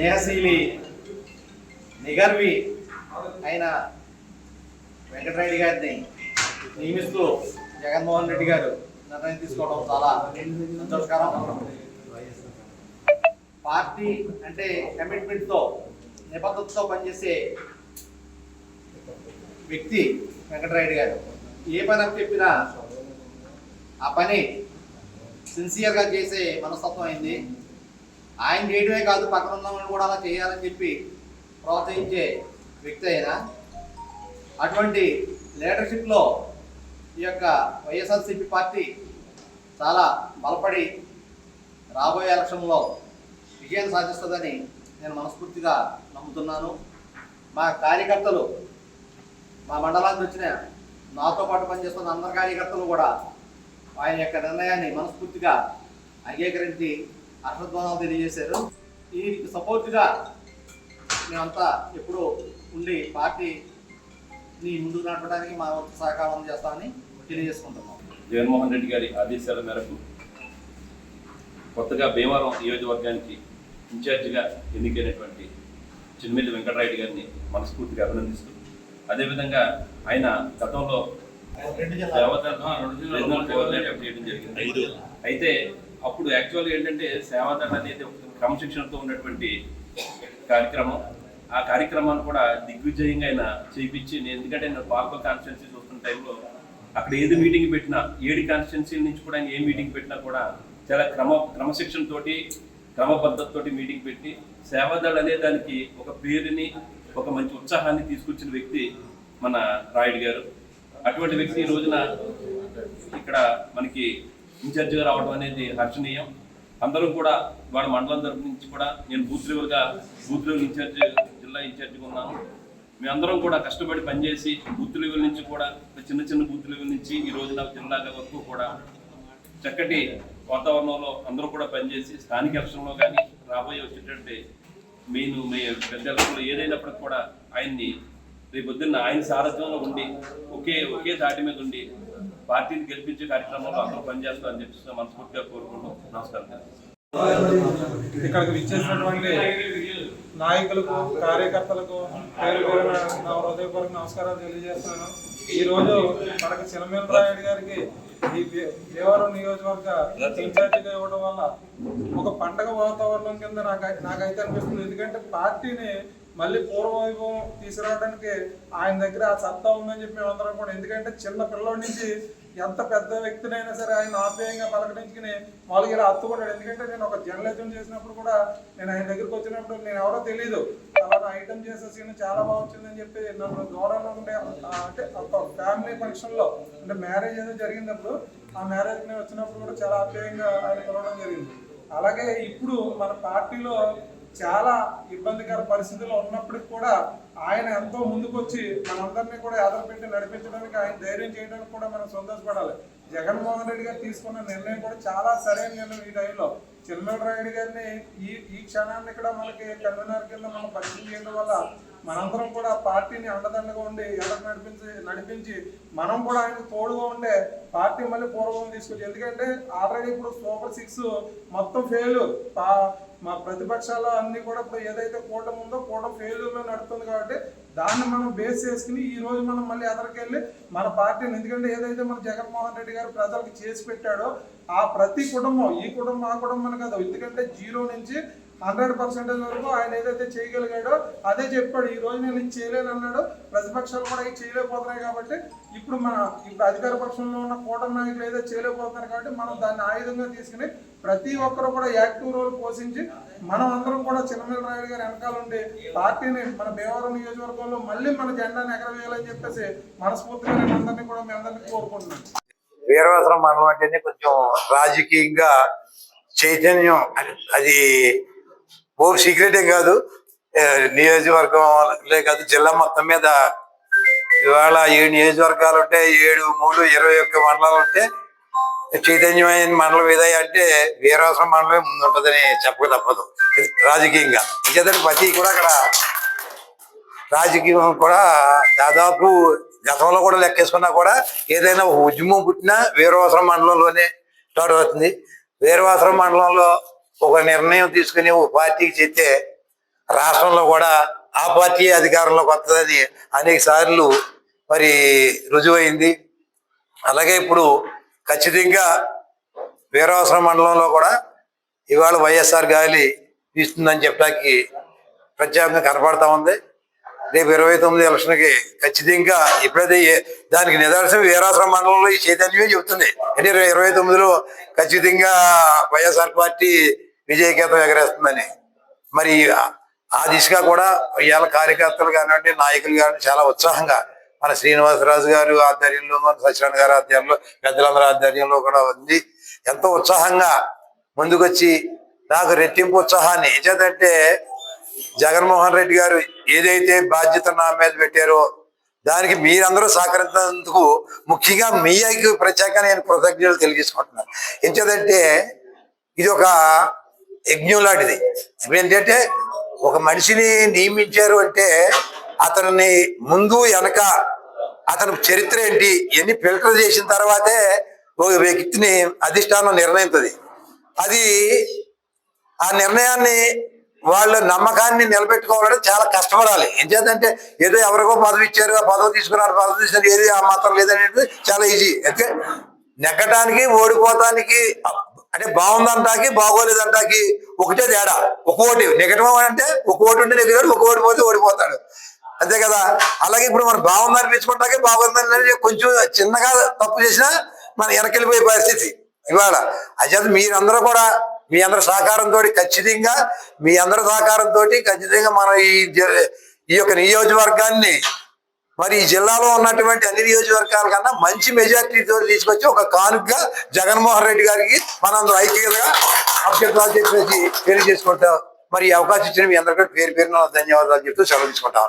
స్నేహశీలి నిగర్వి అయిన వెంకటరెడ్డి గారిని నియమిస్తూ జగన్మోహన్ రెడ్డి గారు నిర్ణయం తీసుకోవడం చాలా సంతోషకరం. పార్టీ అంటే కమిట్మెంట్తో నిబద్ధతతో పనిచేసే వ్యక్తి వెంకటరెడ్డి గారు. ఏ పని అప్పు చెప్పినా ఆ పని సిన్సియర్గా చేసే మనస్తత్వం అయింది. ఆయన చేయడమే కాదు పక్కన ఉన్న కూడా అలా చేయాలని చెప్పి ప్రోత్సహించే వ్యక్తి అయినా అటువంటి లీడర్షిప్లో ఈ యొక్క వైఎస్ఆర్సీపీ పార్టీ చాలా బలపడి రాబోయే ఎలక్షన్లో విజయం సాధిస్తుందని నేను మనస్ఫూర్తిగా నమ్ముతున్నాను. మా కార్యకర్తలు మా మండలానికి వచ్చిన నాతో పాటు పనిచేస్తున్న అందరి కార్యకర్తలు కూడా ఆయన యొక్క నిర్ణయాన్ని మనస్ఫూర్తిగా అంగీకరించి హర్షధ్వానాలు తెలియజేశారు. ఈ సపోర్ట్గా మేమంతా ఎప్పుడూ ఉండి పార్టీని ముందుకు నడపడానికి మా వంతు సహకారం చేస్తామని తెలియజేసుకుంటున్నాం. జగన్మోహన్ రెడ్డి గారి ఆదేశాల మేరకు కొత్తగా భీమవరం నియోజకవర్గానికి ఇన్ఛార్జిగా ఎన్నికైనటువంటి చిన్మిల్లి వెంకటరాయుడు గారిని మనస్ఫూర్తిగా అభినందిస్తూ అదేవిధంగా ఆయన గతంలో రెండు కోఆర్డినేటర్ చేయడం జరిగింది. అయితే అప్పుడు యాక్చువల్గా ఏంటంటే సేవాదళ అనేది ఒక క్రమశిక్షణతో ఉన్నటువంటి కార్యక్రమం. ఆ కార్యక్రమాన్ని కూడా దిగ్విజయంగా ఆయన చేయించి నేను ఎందుకంటే నేను పార్కల్ కాన్స్టిట్యున్సీ చూస్తున్న టైంలో అక్కడ ఏది మీటింగ్ పెట్టినా ఏడు కాన్స్టిట్యున్సీల నుంచి కూడా ఆయన ఏ మీటింగ్ పెట్టినా కూడా చాలా క్రమ క్రమశిక్షణ తోటి క్రమబద్ధతతోటి మీటింగ్ పెట్టి సేవాదళ అనే దానికి ఒక పేరుని ఒక మంచి ఉత్సాహాన్ని తీసుకొచ్చిన వ్యక్తి మన రాయుడు గారు. అటువంటి వ్యక్తి ఈ రోజున ఇక్కడ మనకి ఇన్ఛార్జిగా రావడం అనేది హర్షణీయం. అందరూ కూడా వాళ్ళ మండలం తరపు నుంచి కూడా నేను బూత్ లెవెల్గా బూత్ లెవెల్ ఇన్ఛార్జ్ జిల్లా ఇన్ఛార్జిగా ఉన్నాను. మేమందరం కూడా కష్టపడి పనిచేసి బూత్ లెవెల్ నుంచి కూడా చిన్న చిన్న బూత్ లెవెల్ నుంచి ఈ రోజున జిల్లా వరకు కూడా చక్కటి వాతావరణంలో అందరూ కూడా పనిచేసి స్థానిక ఎలక్షన్లో కానీ రాబోయే వచ్చేటటువంటి మెయిన్ మే పెద్ద ఎలక్షన్లో ఏదైనప్పటికి కూడా ఆయన్ని రేపొద్దున్న ఆయన సారథ్యంలో ఉండి ఒకే ఒకే దాటి మీద ఉండి పార్టీని గెలిపించే కార్యక్రమంలో అందరూ పనిచేస్తారని చెప్పి మనస్ఫూర్తిగా కోరుకుంటూ నమస్కారం ఇక్కడికి విచ్చేసినటువంటి నాయకులకు కార్యకర్తలకు పేరు పేరున నా హృదయపూర్వక నమస్కారాలు తెలియజేస్తున్నాను. ఈ రోజు మనకి రాయుడు గారికి ఈ దేవరం నియోజకవర్గ ఇన్ఛార్జిగా ఇవ్వడం వల్ల ఒక పండగ వాతావరణం కింద నాకు నాకైతే అనిపిస్తుంది. ఎందుకంటే పార్టీని మళ్ళీ పూర్వవైభవం తీసుకురావడానికి ఆయన దగ్గర ఆ సత్తా ఉందని చెప్పి అందరం కూడా ఎందుకంటే చిన్న పిల్లల నుంచి ఎంత పెద్ద వ్యక్తినైనా సరే ఆయన ఆప్యాయంగా పలకరించుకుని మామూలుగా ఇలా హత్తుకున్నాడు ఎందుకంటే నేను ఒక జర్నలిజం చేసినప్పుడు కూడా నేను ఆయన దగ్గరికి వచ్చినప్పుడు నేను ఎవరో తెలియదు అలాగే ఐటమ్ చేసే సీన్ చాలా బాగా వచ్చిందని చెప్పి నన్ను దూరంలో ఉండే అంటే ఒక ఫ్యామిలీ ఫంక్షన్లో అంటే మ్యారేజ్ ఏదో జరిగినప్పుడు ఆ మ్యారేజ్ నేను వచ్చినప్పుడు కూడా చాలా ఆప్యాయంగా ఆయన పిలవడం జరిగింది. అలాగే ఇప్పుడు మన పార్టీలో చాలా ఇబ్బందికర పరిస్థితుల్లో ఉన్నప్పటికి కూడా ఆయన ఎంతో ముందుకొచ్చి మనందరినీ కూడా ఎదరపెట్టి నడిపించడానికి ఆయన ధైర్యం చేయడానికి కూడా మనం సంతోషపడాలి. జగన్మోహన్ రెడ్డి గారు తీసుకున్న నిర్ణయం కూడా చాలా సరైన నిర్ణయం ఈ టైంలో. చిన్నరాయుడు గారిని ఈ ఈ క్షణాన్ని ఇక్కడ మనకి కన్వీనర్ కింద మనం పరిచయం చేయడం వల్ల మనందరం కూడా పార్టీని అండదండగా ఉండి ఎడకు నడిపించి నడిపించి మనం కూడా ఆయనకు తోడుగా ఉండే పార్టీ మళ్ళీ పూర్వం తీసుకొచ్చి ఎందుకంటే ఆల్రెడీ ఇప్పుడు సూపర్ సిక్స్ మొత్తం ఫెయిల్ మా ప్రతిపక్షాలు అన్ని కూడా ఇప్పుడు ఏదైతే కూటమి ఉందో కూటమి ఫెయిల్యూర్లో నడుస్తుంది కాబట్టి దాన్ని మనం బేస్ చేసుకుని ఈ రోజు మనం మళ్ళీ ఎదరికెళ్ళి మన పార్టీని ఎందుకంటే ఏదైతే మన జగన్మోహన్ రెడ్డి గారు ప్రజలకు చేసి పెట్టాడో ఆ ప్రతి కుటుంబం ఈ కుటుంబం ఆ కుటుంబం కాదు ఎందుకంటే జీరో నుంచి హండ్రెడ్ పర్సెంటేజ్ వరకు ఆయన ఏదైతే చేయగలిగాడో అదే చెప్పాడు ఈ రోజు నేను ఇది చేయలేను అన్నాడు. ప్రతిపక్షాలు కూడా ఇది చేయలేకపోతున్నాయి కాబట్టి ఇప్పుడు మన ఇప్పుడు అధికార పక్షంలో ఉన్న కూటమి నాయకులు ఏదో చేయలేకపోతున్నారు కాబట్టి మనం దాన్ని ఆయుధంగా తీసుకుని ప్రతి ఒక్కరు కూడా యాక్టివ్ రోల్ పోషించి మనం అందరం కూడా చిన్నమల రాయుడు గారి వెనకాల ఉండి పార్టీని మన భీమవరం నియోజకవర్గంలో మళ్ళీ మన జెండాను ఎగరవేయాలని చెప్పేసి మనస్ఫూర్తిగా నేను అందరినీ కూడా మీ అందరినీ కోరుకుంటున్నాను. వీరవసరం మండలం అంటేనే కొంచెం రాజకీయంగా చైతన్యం అది ఓ సీక్రెట్ ఏం కాదు. నియోజకవర్గం నియోజకవర్గంలే కాదు జిల్లా మొత్తం మీద ఇవాళ ఏడు నియోజకవర్గాలు ఉంటే ఏడు మూడు ఇరవై ఒక్క మండలాలు ఉంటే చైతన్యమైన మండలం ఏదై అంటే వీరవసరం మండలమే ముందుంటుందని చెప్పక తప్పదు. రాజకీయంగా. ఇంకేదంటే ప్రతి కూడా అక్కడ రాజకీయం కూడా దాదాపు గతంలో కూడా లెక్కేసుకున్నా కూడా ఏదైనా ఉద్యమం పుట్టినా వీరవాసరం మండలంలోనే స్టార్ట్ అవుతుంది. వీరవాసరం మండలంలో ఒక నిర్ణయం తీసుకుని ఒక పార్టీకి చెప్తే రాష్ట్రంలో కూడా ఆ పార్టీ అధికారంలోకి వస్తుందని అనేక సార్లు మరి రుజువైంది. అలాగే ఇప్పుడు ఖచ్చితంగా వీరవాసరం మండలంలో కూడా ఇవాళ వైఎస్ఆర్ గాలి తీస్తుందని చెప్పడానికి ప్రత్యేకంగా కనపడతా ఉంది. రేపు ఇరవై తొమ్మిది ఎలక్షన్కి ఖచ్చితంగా ఇప్పుడైతే దానికి నిదర్శనం వీరాశ్రమ మండలంలో ఈ చైతన్యమే చెబుతుంది. అంటే ఇరవై తొమ్మిదిలో ఖచ్చితంగా వైఎస్ఆర్ పార్టీ విజయకేతం ఎగరేస్తుందని. మరి ఆ- దిశగా కూడా ఇవాళ కార్యకర్తలు కానివ్వండి నాయకులు కానివ్వండి చాలా ఉత్సాహంగా మన శ్రీనివాసరాజు గారు ఆధ్వర్యంలో మన సత్యనారాయణ గారి ఆధ్వర్యంలో పెద్దలందరి ఆధ్వర్యంలో కూడా ఉంది. ఎంతో ఉత్సాహంగా ముందుకొచ్చి నాకు రెట్టింపు ఉత్సాహాన్ని ఏచేదంటే జగన్మోహన్ రెడ్డి గారు ఏదైతే బాధ్యత నా మీద పెట్టారో దానికి మీరందరూ సహకరించినందుకు ముఖ్యంగా మీ ఐక్య ప్రత్యేకంగా నేను కృతజ్ఞతలు తెలియజేసుకుంటున్నాను. ఎంచేదంటే ఇది ఒక యజ్ఞం లాంటిది. ఇప్పుడు ఏంటంటే ఒక మనిషిని నియమించారు అంటే అతన్ని ముందు వెనక అతని చరిత్ర ఏంటి ఇవన్నీ ఫిల్టర్ చేసిన తర్వాతే ఒక వ్యక్తిని అధిష్టానం నిర్ణయిస్తుంది అది ఆ నిర్ణయాన్ని వాళ్ళ నమ్మకాన్ని నిలబెట్టుకోవాలంటే చాలా కష్టపడాలి. ఎందుకంటే ఏదో ఎవరికో పదవి ఇచ్చారు ఆ పదవి తీసుకున్నారు పదవి తీసుకున్నారు ఏది ఆ మాత్రం లేదనేది చాలా ఈజీ అయితే నెగ్గటానికి ఓడిపోతానికి అంటే బాగుందంటాకి బాగోలేదంటాకి ఒకటే తేడా. ఒక ఓటు నెగటివ్ అంటే ఒక ఓటు ఉంటే నెగటివ్ ఒక ఓడిపోతే ఓడిపోతాడు. అంతే కదా? అలాగే ఇప్పుడు మనం బాగుందని అనిపించుకుంటాకే బాగుందని కొంచెం చిన్నగా తప్పు చేసినా మనం వెనకెళ్ళిపోయే పరిస్థితి. ఇవాళ అచేత మీరందరూ కూడా మీ అందరి సహకారంతో ఖచ్చితంగా మీ అందరి సహకారంతో ఖచ్చితంగా మనం ఈ జ- ఈ యొక్క నియోజకవర్గాన్ని మరి ఈ జిల్లాలో ఉన్నటువంటి అన్ని నియోజకవర్గాల కన్నా మంచి మెజార్టీతో తీసుకొచ్చి ఒక కానుకగా జగన్మోహన్ రెడ్డి గారికి మనందరూ ఐక్యతగా అభ్యర్థులు చెప్పేసి తెలియజేసుకుంటాం మరి ఈ అవకాశం ఇచ్చిన మీ అందరికీ పేరు పేరున ధన్యవాదాలు చెప్తూ సెలవు తీసుకుంటాం.